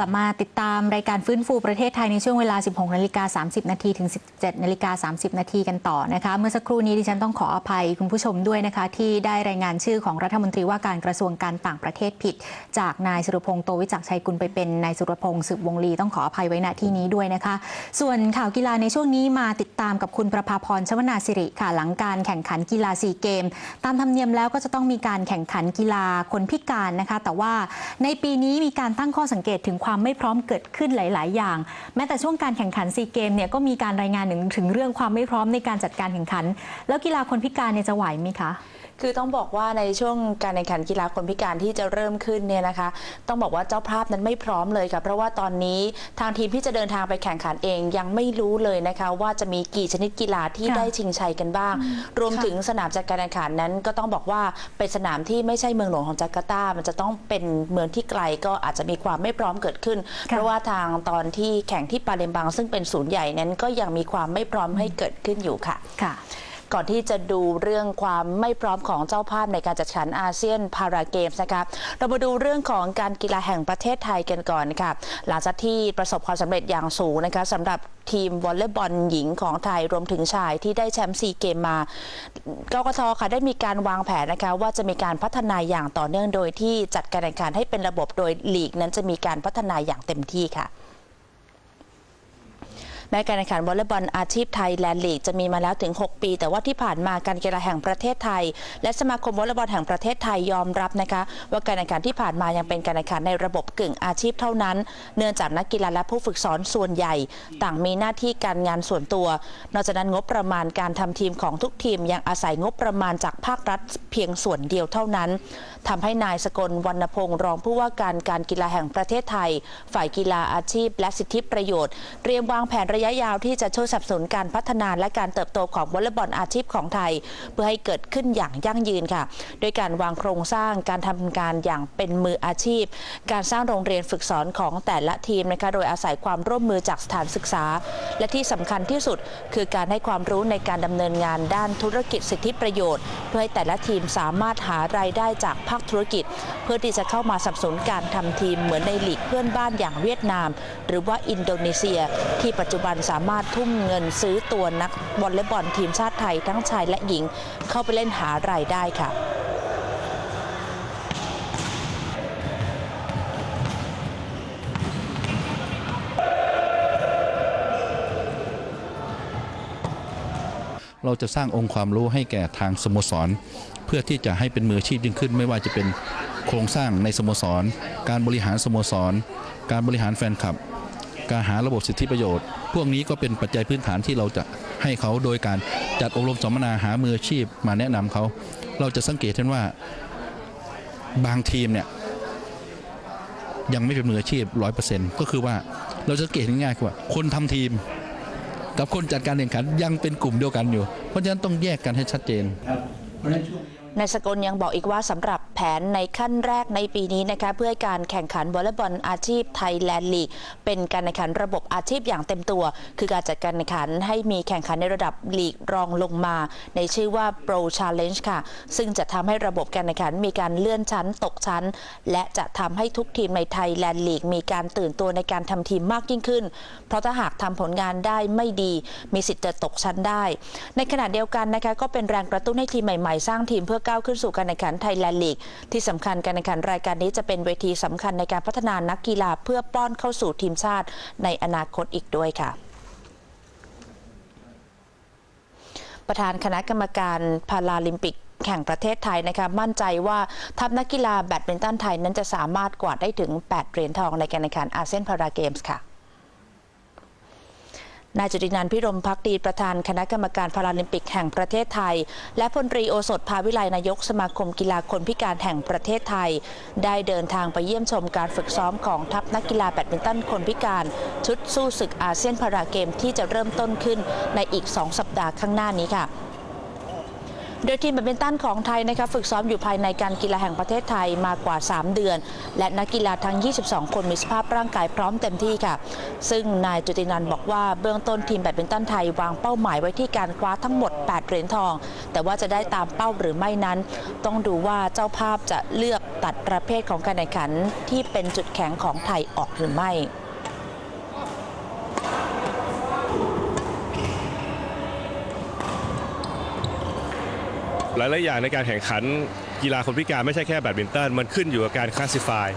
กลับมาติดตามรายการฟื้นฟูประเทศไทยในช่วงเวลา 16นาฬิกา30 นาทีถึง 17นาฬิกา30 นาทีกันต่อนะคะ เมื่อสักครู่นี้ดิฉันต้องขออภัยคุณผู้ชมด้วยนะคะ ที่ได้รายงานชื่อของรัฐมนตรีว่าการกระทรวงการต่างประเทศผิด จากนายสุรพงษ์โตวิจักชัยกุลไปเป็นนายสุรพงษ์สืบวงลีต้องขออภัยไว้ณที่นี้ด้วยนะคะ ส่วนข่าวกีฬาในช่วงนี้มาติดตามกับคุณประภาพรชวนาสิริค่ะหลังการแข่งขันกีฬาซีเกม ตามธรรมเนียมแล้วก็จะต้องมีการแข่งขันกีฬาคนพิการนะคะ แต่ว่าในปีนี้มีการตั้งข้อสังเกตถึงความความไม่พร้อมเกิดขึ้นหลาย ๆ อย่าง แม้แต่ช่วงการแข่งขันซีเกมเนี่ยก็มีการรายงานถึงถึงเรื่องความไม่พร้อมในการจัดการแข่งขัน แล้วกีฬาคนพิการเนี่ยจะไหวไหมคะ คือต้องบอกว่าในช่วงการแข่งขันกีฬาคนพิการที่จะเริ่มขึ้นเนี่ยนะคะ ต้องบอกว่าเจ้าภาพนั้นไม่พร้อมเลยค่ะเพราะว่าตอนนี้ทางทีมที่จะเดินทางไปแข่งขันเองยังไม่รู้เลยนะคะ ว่าจะมีกี่ชนิดกีฬาที่ค่ะได้ชิงชัยกันบ้าง รวมค่ะถึงสนามจัดการแข่งขันนั้น ก็ต้องบอกว่าเป็นสนามที่ไม่ใช่เมืองหลวงของจาการ์ตา มันจะต้องเป็นเมืองที่ไกลก็อาจจะมีความไม่พร้อมเกิดขึ้น เพราะว่าทางตอนที่แข่งที่ปาเลมบัง ซึ่งเป็นศูนย์ใหญ่นั้นก็ยังมีความไม่พร้อมให้เกิดขึ้นอยู่ค่ะ ค่ะ ก่อนที่จะดูเรื่องความไม่พร้อมของเจ้าภาพในการจัดการอาเซียนพาราเกมส์นะคะเรามาดูเรื่องของการกีฬาแห่งประเทศไทยกันก่อนค่ะ หลังจากที่ประสบความสำเร็จอย่างสูงนะคะสำหรับทีมวอลเลย์บอลหญิงของไทยรวมถึงชายที่ได้แชมป์ซีเกมมากกทค่ะได้มีการวางแผนนะคะว่าจะมีการพัฒนาอย่างต่อเนื่องโดยที่จัดการแข่งขันให้เป็นระบบโดยลีกนั้นจะมีการพัฒนาอย่างเต็มที่ค่ะ แม้การแข่งขันวอลเลย์บอลอาชีพไทยแลนด์ลีกจะมีมาแล้วถึง 6 ปี แต่ว่าที่ผ่านมาการกีฬาแห่งประเทศไทย และสมาคมวอลเลย์บอลแห่งประเทศไทยยอมรับนะคะว่าการแข่งขันที่ผ่านมายังเป็นการแข่งขันในระบบกึ่งอาชีพเท่านั้น เนื่องจากนักกีฬาและผู้ฝึกสอนส่วนใหญ่ ต่างมีหน้าที่การงานส่วนตัว นอกจากนั้นงบประมาณการทำทีมของทุกทีม ยังอาศัยงบประมาณจากภาครัฐเพียงส่วนเดียวเท่านั้นทำให้นายสกลวรรณพงศ์รองผู้ว่าการการกีฬาแห่งประเทศไทย ฝ่ายกีฬาอาชีพ และสิทธิประโยชน์เตรียมวางแผนระยะยาวที่จะช่วยสนับสนุนการพัฒนาและการเติบโตของวอลเลย์บอลอาชีพของไทย เพื่อให้เกิดขึ้นอย่างยั่งยืนค่ะ โดยการวางโครงสร้างการทำงานอย่างเป็นมืออาชีพ การสร้างโรงเรียนฝึกสอนของแต่ละทีมนะคะโดยอาศัยความร่วมมือจากสถานศึกษา และที่สำคัญที่สุด คือการให้ความรู้ในการดำเนินงานด้านธุรกิจสิทธิประโยชน์ เพื่อให้แต่ละทีมสามารถหารายได้จากภาคธุรกิจ เพื่อที่จะเข้ามาสนับสนุนการทำทีมเหมือนในลีกเพื่อนบ้านอย่างเวียดนาม หรือว่าอินโดนีเซีย ที่ปัจจุบันสามารถทุ่มเงินซื้อตัวนักวอลเลย์บอลทีมชาติไทยทั้งชายและหญิงเข้าไปเล่นหารายได้ค่ะเราจะสร้างองค์ความรู้ให้แก่ทางสโมสร เพื่อที่จะให้เป็นมืออาชีพยิ่งขึ้น ไม่ว่าจะเป็นโครงสร้างในสโมสร การบริหารสโมสร การบริหารแฟนคลับ การหาระบบสิทธิประโยชน์ พวกนี้ก็เป็นปัจจัยพื้นฐานที่เราจะให้เขาโดยการจัดอบรมสัมมนาหามืออาชีพมาแนะนำเขา เราจะสังเกตเห็นว่าบางทีมเนี่ยยังไม่เป็นมืออาชีพร้อยเปอร์เซ็นต์ก็คือว่าเราจะสังเกตง่ายๆว่า คนทำทีม กับคนจัดการแข่งขันยังเป็นกลุ่มเดียวกันอยู่ เพราะฉะนั้นต้องแยกกันให้ชัดเจน นายสกลยังบอกอีกว่าสำหรับแผนในขั้นแรกในปีนี้นะคะเพื่อการแข่งขันวอลเลย์บอลอาชีพไทยแลนด์ลีกเป็นการแข่งขันระบบอาชีพอย่างเต็มตัว คือการจัดการแข่งขันให้มีแข่งขันในระดับลีกรองลงมา ในชื่อว่า Pro Challenge ค่ะ ซึ่งจะทำให้ระบบการแข่งขันมีการเลื่อนชั้นตกชั้น และจะทำให้ทุกทีมในไทยแลนด์ลีกมีการตื่นตัวในการทำทีมมากยิ่งขึ้น เพราะถ้าหากทำผลงานได้ไม่ดี มีสิทธิ์จะตกชั้นได้ ในขณะเดียวกันนะคะก็เป็นแรงกระตุ้นให้ทีมใหม่ๆ สร้างทีมเพื่อก้าวขึ้นสู่การแข่งขันไทยแลนด์ลีก ที่สำคัญการแข่งขันรายการนี้จะเป็นเวทีสำคัญในการพัฒนานักกีฬาเพื่อป้อนเข้าสู่ทีมชาติในอนาคตอีกด้วยค่ะประธานคณะกรรมการพาราลิมปิกแห่งประเทศไทยนะคะมั่นใจว่าทัพนักกีฬาแบดมินตันไทยนั้นจะสามารถกวาดได้ถึง 8 เหรียญทองในการแข่งขันอาเซียนพาราเกมส์ค่ะ นายจุตินันพิรมพักดีประธานคณะกรรมการพาราลิมปิกแห่งประเทศไทย และพลตรีโอสถภาวิไลนายกสมาคมกีฬาคนพิการแห่งประเทศไทย ได้เดินทางไปเยี่ยมชมการฝึกซ้อมของทัพนักกีฬาแบดมินตันคนพิการ ชุดสู้ศึกอาเซียนพาราเกมที่จะเริ่มต้นขึ้นในอีก 2 สัปดาห์ข้างหน้านี้ค่ะ โดยทีมแบดมินตันของไทยนะคะฝึกซ้อมอยู่ภายในการกีฬาแห่งประเทศไทยมากว่า 3 เดือน และนักกีฬาทั้ง 22 คนมีสภาพร่างกายพร้อมเต็มที่ค่ะ ซึ่งนายจุตินันบอกว่าเบื้องต้นทีมแบดมินตันไทยวางเป้าหมายไว้ที่การคว้าทั้งหมด 8 เหรียญทอง แต่ว่าจะได้ตามเป้าหรือไม่นั้น ต้องดูว่าเจ้าภาพจะเลือกตัดประเภทของการแข่งขันที่เป็นจุดแข็งของไทยออกหรือไม่ หลายๆอย่างในการแข่งขันกีฬาคนพิการไม่ใช่แค่แบดมินตันมันขึ้นอยู่กับการคลาสสิฟาย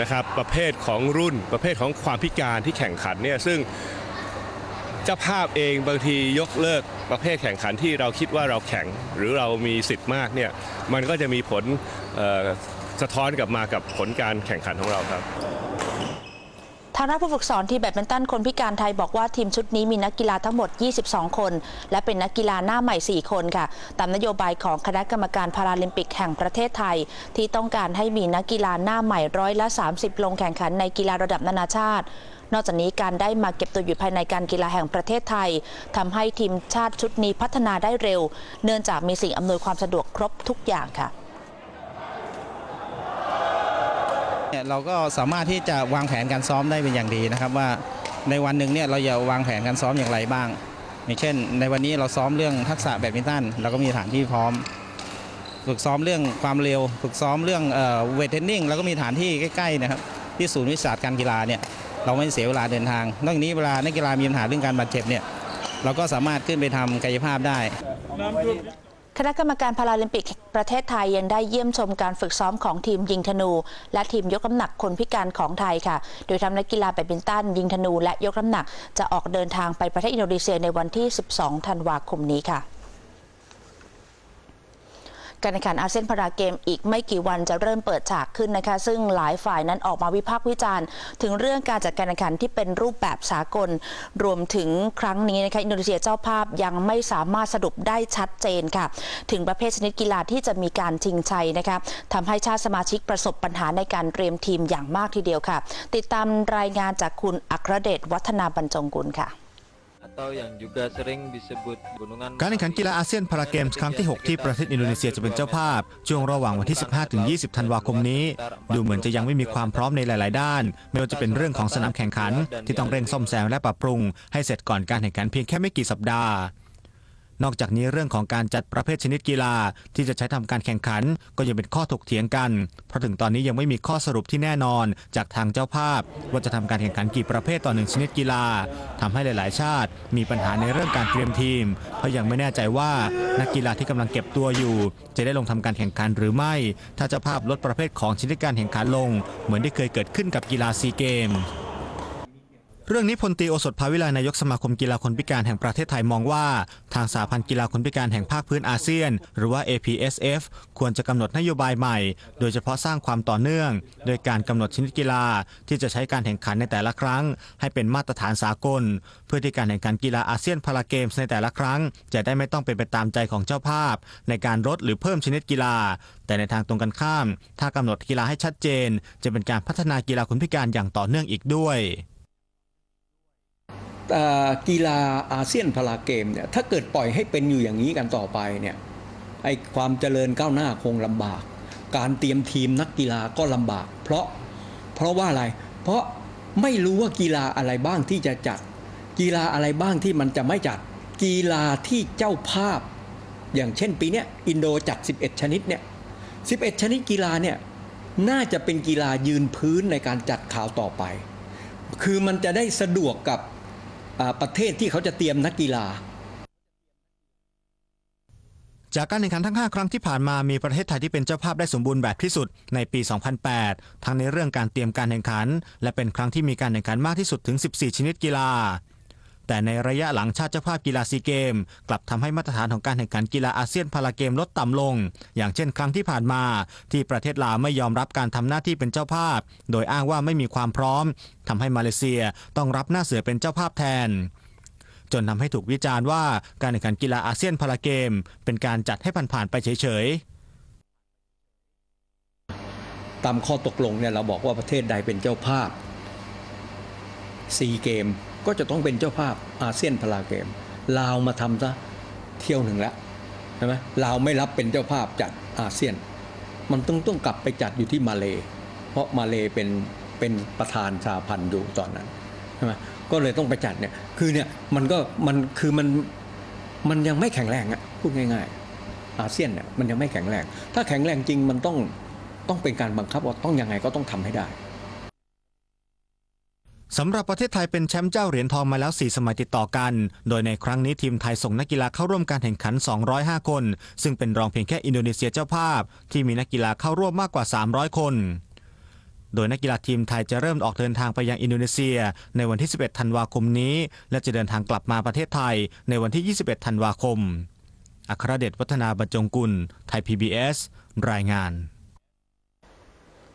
นะครับประเภทของรุ่นประเภทของความพิการที่แข่งขันเนี่ยซึ่งเจ้าภาพเองบางทียกเลิกประเภทแข่งขันที่เราคิดว่าเราแข่งหรือเรามีสิทธิ์มากเนี่ยมันก็จะมีผลสะท้อนกลับมากับผลการแข่งขันของเราครับ ทางด้านผู้ฝึกสอนทีมแบดมินตันคนพิการไทยบอกว่าทีมชุดนี้มีนักกีฬาทั้งหมด 22 คน และเป็นนักกีฬาหน้าใหม่ 4 คนค่ะ ตามนโยบายของคณะกรรมการพาราลิมปิกแห่งประเทศไทย ที่ต้องการให้มีนักกีฬาหน้าใหม่ร้อยละ 30 ลงแข่งขันในกีฬาระดับนานาชาตินอกจากนี้การได้มาเก็บตัวอยู่ภายในการกีฬาแห่งประเทศไทยทำให้ทีมชาติชุดนี้พัฒนาได้เร็ว เนื่องจากมีสิ่งอำนวยความสะดวกครบทุกอย่างค่ะ เราก็สามารถที่จะวางแผนการซ้อมได้เป็นอย่างดีนะครับ ว่าในวันหนึ่งเนี่ยเราจะวางแผนการซ้อมอย่างไรบ้าง อย่างเช่น ในวันนี้เราซ้อมเรื่องทักษะแบดมินตันเราก็มีสถานที่พร้อม ฝึกซ้อมเรื่องความเร็ว ฝึกซ้อมเรื่องเวทเทรนนิ่งเราก็มีสถานที่ใกล้ๆนะครับที่ศูนย์วิชาการกีฬาเนี่ยเราไม่เสียเวลาเดินทาง นอกจากนี้เวลานักกีฬามีปัญหาเรื่องการบาดเจ็บเนี่ยเราก็สามารถขึ้นไปทำกายภาพได้ คณะกรรมการพาราลิมปิกประเทศไทยยังได้เยี่ยมชมการฝึกซ้อมของทีมยิงธนู และทีมยกน้ำหนักคนพิการของไทยค่ะ โดยทำนักกีฬาแบดมินตันยิงธนูและยกน้ำหนัก จะออกเดินทางไปประเทศอินโดนีเซียในวันที่ 12 ธันวาคมนี้ค่ะ การแข่งขันอาเซียนพาราเกมอีกไม่กี่วันจะเริ่มเปิดฉากขึ้นนะคะ ซึ่งหลายฝ่ายนั้นออกมาวิพากษ์วิจารณ์ ถึงเรื่องการจัดการแข่งขันที่เป็นรูปแบบสากล รวมถึงครั้งนี้นะคะอินโดนีเซียเจ้าภาพยังไม่สามารถสรุปได้ชัดเจนค่ะ ถึงประเภทชนิดกีฬาที่จะมีการชิงชัยนะคะทำให้ชาติสมาชิกประสบปัญหาในการเตรียมทีมอย่างมากทีเดียวค่ะ ติดตามรายงานจากคุณอัครเดชวัฒนาบรรจงกุลค่ะ atau yang juga sering disebut gunungan การแข่งขันกีฬาอาเซียนพาราเกมส์ครั้งที่ 6 ที่ประเทศอินโดนีเซียจะเป็นเจ้าภาพ ช่วงระหว่างวันที่ 15-20 ธันวาคมนี้ ดูเหมือนจะยังไม่มีความพร้อมในหลาย ๆ ด้าน ไม่ว่าจะเป็นเรื่องของสนามแข่งขัน ที่ต้องเร่งซ่อมแซมและปรับปรุง ให้เสร็จก่อนการแข่งขันเพียงแค่ไม่กี่สัปดาห์ นอกจากนี้เรื่องของการจัดประเภทชนิดกีฬา ที่จะใช้ทำการแข่งขัน ก็ยังเป็นข้อถกเถียงกัน เพราะถึงตอนนี้ยังไม่มีข้อสรุปที่แน่นอน จากทางเจ้าภาพ ว่าจะทำการแข่งขันกี่ประเภทต่อหนึ่งชนิดกีฬาทำให้หลาย ๆ ชาติ มีปัญหาในเรื่องการเตรียมทีม เพราะยังไม่แน่ใจว่านักกีฬาที่กำลังเก็บตัวอยู่ จะได้ลงทำการแข่งขันหรือไม่ ถ้าเจ้าภาพลดประเภทของชนิดการแข่งขันลง เหมือนที่เคยเกิดขึ้นกับกีฬาซีเกม เรื่องนี้พลตีโอสถภาวิไลนายกสมาคมกีฬาคนพิการแห่งประเทศไทยมองว่า ทางสาพันธ์กีฬาคนพิการแห่งภาคพื้นอาเซียน หรือว่า APSF ควรจะกำหนดนโยบายใหม่ โดยเฉพาะสร้างความต่อเนื่อง โดยการกำหนดชนิดกีฬาที่จะใช้การแข่งขันในแต่ละครั้ง ให้เป็นมาตรฐานสากล เพื่อที่การแข่งขันกีฬาอาเซียนพาราเกมส์ในแต่ละครั้ง จะได้ไม่ต้องเป็นไปตามใจของเจ้าภาพ ในการลดหรือเพิ่มชนิดกีฬา แต่ในทางตรงกันข้าม ถ้ากำหนดกีฬาให้ชัดเจน จะเป็นการพัฒนากีฬาคนพิการอย่างต่อเนื่องอีกด้วย กีฬาอาเซียนพาราเกมเนี่ยถ้าเกิดปล่อยให้เป็นอยู่อย่างนี้กันต่อไปเนี่ยไอความเจริญก้าวหน้าคงลำบาก การเตรียมทีมนักกีฬาก็ลำบาก เพราะเพราะว่าอะไร เพราะไม่รู้ว่ากีฬาอะไรบ้างที่จะจัด กีฬาอะไรบ้างที่มันจะไม่จัด กีฬาที่เจ้าภาพ อย่างเช่นปีนี้อินโดจัด 11 ชนิดเนี่ย11 ชนิดกีฬาเนี่ยน่าจะเป็นกีฬายืนพื้นในการจัดข่าวต่อไป คือมันจะได้สะดวกกับ ประเทศที่เขาจะเตรียมนักกีฬา จากการแข่งขันทั้ง 5 ครั้งที่ผ่านมามีประเทศไทยที่เป็นเจ้าภาพได้สมบูรณ์แบบที่สุดในปี 2008 ทั้งในเรื่องการเตรียมการแข่งขัน และเป็นครั้งที่มีการแข่งขันมากที่สุดถึง 14 ชนิดกีฬา แต่ในระยะหลังชาติเจ้าภาพกีฬาซีเกม กลับทำให้มาตรฐานของการแข่งขันกีฬาอาเซียนพาราเกมลดต่ำลง อย่างเช่นครั้งที่ผ่านมา ที่ประเทศลาวไม่ยอมรับการทำหน้าที่เป็นเจ้าภาพ โดยอ้างว่าไม่มีความพร้อมทำให้มาเลเซียต้องรับหน้าเสือเป็นเจ้าภาพแทน จนทำให้ถูกวิจารณ์ว่าการแข่งขันกีฬาอาเซียนพาราเกม เป็นการจัดให้ผ่านๆไปเฉยๆตามข้อตกลงเนี่ยเราบอกว่าประเทศใดเป็นเจ้าภาพซีเกม ก็จะต้องเป็นเจ้าภาพอาเซียนพาราเกม ลาวมาทำซะเที่ยวหนึ่งแล้วใช่ไหมลาวไม่รับเป็นเจ้าภาพจัดอาเซียน มันต้องต้องกลับไปจัดอยู่ที่มาเลเพราะมาเลเป็นเป็นประธานสาพันธ์อยู่ตอนนั้นใช่ไหมก็เลยต้องไปจัดเนี่ยคือเนี่ยมันก็มันคือมันมันยังไม่แข็งแรงอะพูดง่าย ๆ อาเซียนเนี่ยมันยังไม่แข็งแรง ถ้าแข็งแรงจริงมันต้องต้องเป็นการบังคับว่าต้องยังไงก็ต้องทำให้ได้ สำหรับประเทศไทยเป็นแชมป์เจ้าเหรียญทองมาแล้ว 4 สมัยติดต่อกัน โดยในครั้งนี้ทีมไทยส่งนักกีฬาเข้าร่วมการแข่งขัน 205 คน ซึ่งเป็นรองเพียงแค่อินโดนีเซียเจ้าภาพ ที่มีนักกีฬาเข้าร่วมมากกว่า 300 คน โดยนักกีฬาทีมไทยจะเริ่มออกเดินทางไปยังอินโดนีเซีย ในวันที่ 11 ธันวาคมนี้ และจะเดินทางกลับมาประเทศไทย ในวันที่ 21 ธันวาคม อัครเดชวัฒนาบรรจงกุล ไทย PBS รายงาน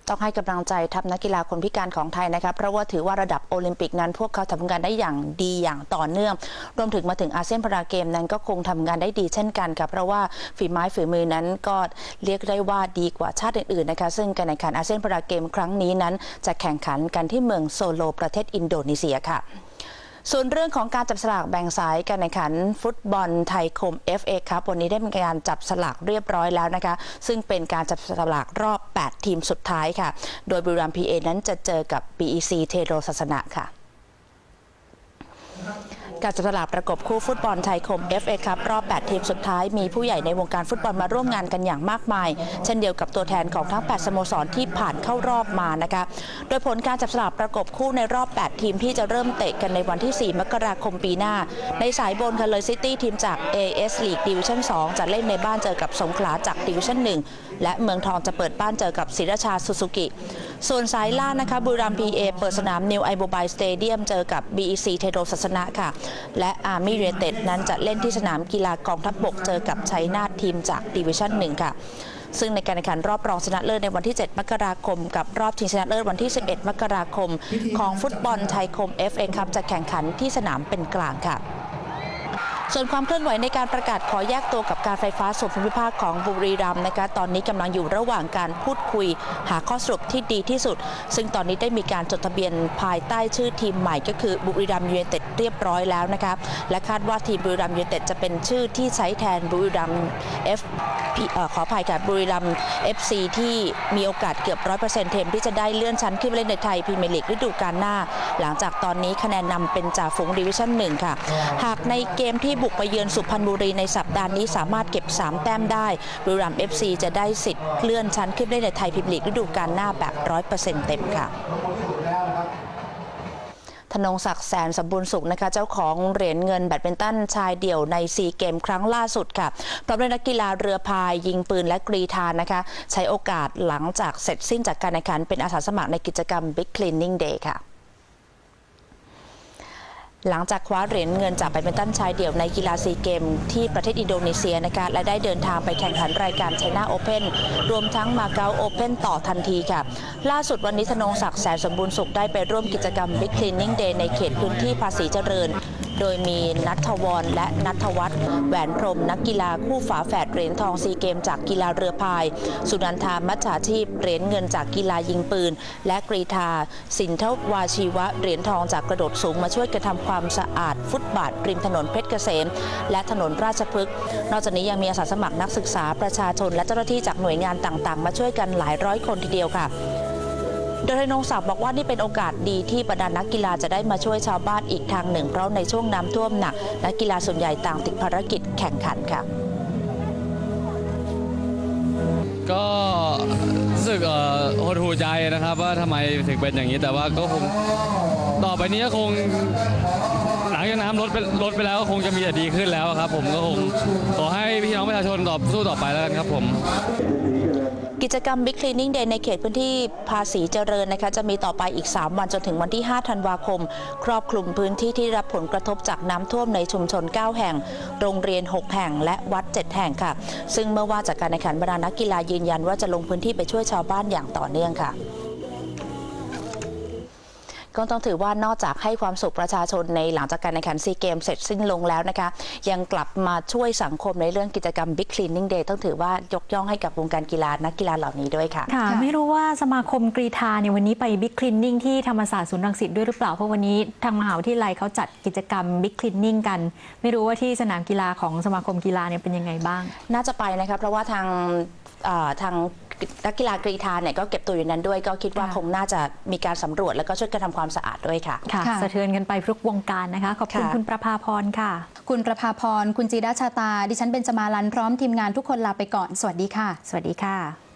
ต้องให้กำลังใจทัพนักกีฬาคนพิการของไทยนะครับเพราะว่าถือว่าระดับโอลิมปิกนั้น พวกเขาทำงานได้อย่างดีอย่างต่อเนื่อง รวมถึงมาถึงอาเซียนพาราเกมนั้นก็คงทำงานได้ดีเช่นกันค่ะเพราะว่าฝีไม้ฝีมือนั้นก็เรียกได้ว่าดีกว่าชาติอื่นๆนะคะซึ่งการแข่งขันอาเซียนพาราเกมครั้งนี้นั้น จะแข่งขันกันที่เมืองโซโลประเทศอินโดนีเซียค่ะ ส่วนเรื่องของการจับสลากแบ่งสายการแข่งขัน ฟุตบอลไทยคม FA ครับวันนี้ได้มีการจับสลากเรียบร้อยแล้วนะคะ ซึ่งเป็นการจับสลากรอบ 8 ทีมสุดท้ายค่ะ โดยบุรีรัมย์ PA นั้นจะเจอกับ BEC เทโรศาสนะค่ะ การจับสลากประกบคู่ฟุตบอลไทยคม FA ครับรอบ 8 ทีมสุดท้าย มีผู้ใหญ่ในวงการฟุตบอลมาร่วมงานกันอย่างมากมาย เช่นเดียวกับตัวแทนของทั้ง 8 สโมสรที่ผ่านเข้ารอบมานะคะโดยผลการจับสลากประกบคู่ในรอบ 8 ทีมที่จะเริ่มเตะกันในวันที่ 4 มกราคมปีหน้า ในสายบนค่ะเลยซิตี้ทีมจาก AS League Division 2 จะเล่นในบ้านเจอกับสงขลาจาก Division 1และเมืองทองจะเปิดบ้านเจอกับศรีราชาซูซูกิ ส่วนสายล่านะคะบุรีรัมย์ PA เปิดสนามนิวไอโบบายสเตเดียมเจอกับ BEC เทโรศาสนะค่ะ และอาร์มี่เรเต็ดนั้นจะเล่นที่สนามกีฬากองทัพบกเจอกับชัยนาททีมจากดิวิชั่น1ค่ะซึ่งในการแข่งขันรอบรองชนะเลิศในวันที่ 7 มกราคม กับรอบชิงชนะเลิศวันที่ 11 มกราคม ของฟุตบอลไทยคม FA ครับจะแข่งขันที่สนามเป็นกลางค่ะ ส่วนความเคลื่อนไหวในการประกาศขอแยกตัวกับการไฟฟ้าส่วนภูมิภาคของบุรีรัมย์นะคะตอนนี้กำลังอยู่ระหว่างการพูดคุยหาข้อสรุปที่ดีที่สุด ซึ่งตอนนี้ได้มีการจดทะเบียนภายใต้ชื่อทีมใหม่ก็คือบุรีรัมย์ยูไนเต็ดเรียบร้อยแล้วนะคะและคาดว่าทีมบุรีรัมย์ยูไนเต็ดจะเป็นชื่อที่ใช้แทนบุรีรัมย์เอ่อขออภัยค่ะบุรีรัมย์ FC ที่มีโอกาสเกือบร้อยเปอร์เซ็นต์เทมที่จะได้เลื่อนชั้นขึ้นไปเล่นในไทยพรีเมียร์ลีกฤดูกาลหน้า หลังจากตอนนี้คะแนนนำเป็นจ่าฝูงดิวิชั่นหนึ่งค่ะ หากในเกมที่บุกไปเยือนสุพรรณบุรีในสัปดาห์นี้สามารถเก็บ 3 แต้มได้บุรีรัมย์ FC จะได้สิทธิ์เลื่อนชั้นขึ้นไปเล่นในไทยพรีเมียร์ลีกฤดูกาลหน้าแบบร้อยเปอร์เซ็นต์เต็มค่ะธนงศักดิ์แสนสมบูรณ์สุขนะคะเจ้าของเหรียญเงินแบดมินตันชายเดี่ยวในซีเกมครั้งล่าสุดค่ะพร้อมด้วยนักกีฬาเรือพายยิงปืนและกรีธานะคะ ใช้โอกาสหลังจากเสร็จสิ้นจากการแข่งขันเป็นอาสาสมัครในกิจกรรม Big Cleaning Day ค่ะ หลังจากคว้าเหรียญเงินจากแบดมินตันชายเดี่ยวในกีฬาซีเกม ที่ประเทศอินโดนีเซียนะคะและได้เดินทางไปแข่งขันรายการไชน่าโอเพนรวมทั้งมาเก๊าโอเพนต่อทันทีค่ะ ล่าสุดวันนี้ธนงศักดิ์แสนสมบูรณ์สุขได้ไปร่วมกิจกรรมบิ๊กคลีนนิ่งเดย์ในเขตพื้นที่ภาษีเจริญ โดยมีนัทวรและนัทวัฒน์แหวนพรมนักกีฬาคู่ฝาแฝดเหรียญทองซีเกมจากกีฬาเรือพาย สุนันทามัจฉาชีพเหรียญเงินจากกีฬายิงปืน และกรีธา สินทวาชีวะเหรียญทองจากกระโดดสูงมาช่วยกระทำความสะอาดฟุตบาทริมถนนเพชรเกษม และถนนราชพฤกษ์นอกจากนี้ยังมีอาสาสมัครนักศึกษาประชาชนและเจ้าหน้าที่จากหน่วยงานต่างๆ มาช่วยกันหลายร้อยคนทีเดียวค่ะ โดยธนงศักดิ์บอกว่านี่เป็นโอกาสดีที่บรรดานักกีฬาจะได้มาช่วยชาวบ้านอีกทางหนึ่ง เพราะในช่วงน้ำท่วมหนักนักกีฬาส่วนใหญ่ต่างติดภารกิจแข่งขันค่ะ ก็รู้สึกเอ่อหดหูใจนะครับ ว่าทำไมถึงเป็นอย่างนี้แต่ว่าก็คงต่อไปนี้ก็คงหลังจากน้ำลดไปลดไปแล้วก็คงจะมีแต่ดีขึ้นแล้วครับ ผมก็คงขอให้พี่น้องประชาชนตอบสู้ต่อไปแล้วกันครับผม กิจกรรม Big Cleaning Day ในเขตพื้นที่ภาษีเจริญนะคะจะมีต่อไปอีก 3 วันจนถึงวันที่ 5 ธันวาคม ครอบคลุมพื้นที่ที่รับผลกระทบจากน้ำท่วมในชุมชน 9 แห่ง โรงเรียน 6 แห่ง และวัด 7 แห่งค่ะ ซึ่งเมื่อว่าจากการแข่งขันบรรดานักกีฬายืนยันว่าจะลงพื้นที่ไปช่วยชาวบ้านอย่างต่อเนื่องค่ะ ก็ต้องถือว่านอกจากให้ความสุขประชาชนในหลังจากการแข่งขันซีเกมเสร็จสิ้นลงแล้วนะคะ ยังกลับมาช่วยสังคมในเรื่องกิจกรรม Big Cleaning Day ต้องถือว่ายกย่องให้กับวงการกีฬานักกีฬาเหล่านี้ด้วยค่ะค่ะ ไม่รู้ว่าสมาคมกรีธาเนี่ยวันนี้ไปบิ๊กคลีนนิ่งที่ธรรมศาสตร์ศูนย์รังสิตด้วยหรือเปล่าเพราะวันนี้ทางมหาวิทยาลัยเขาจัดกิจกรรมบิ๊กคลีนนิ่งกัน ไม่รู้ว่าที่สนามกีฬาของสมาคมกีฬาเนี่ยเป็นยังไงบ้าง น่าจะไปนะคะเพราะว่าทางเอ่อทาง นักกีฬากรีธาเนี่ยก็เก็บตัวอยู่นั้นด้วย ก็คิดว่าค่ะคงน่าจะมีการสำรวจแล้วก็ช่วยกันทำความสะอาดด้วยค่ะค่ะ ค่ะสะเทือนกันไปทุกวงการนะคะ ขอบคุณค่ะ คุณประภาพรค่ะ คุณประภาพร คุณจีราชาตา ดิฉันเบญจมาลันพร้อมทีมงานทุกคนลาไปก่อน สวัสดีค่ะ สวัสดีค่ะ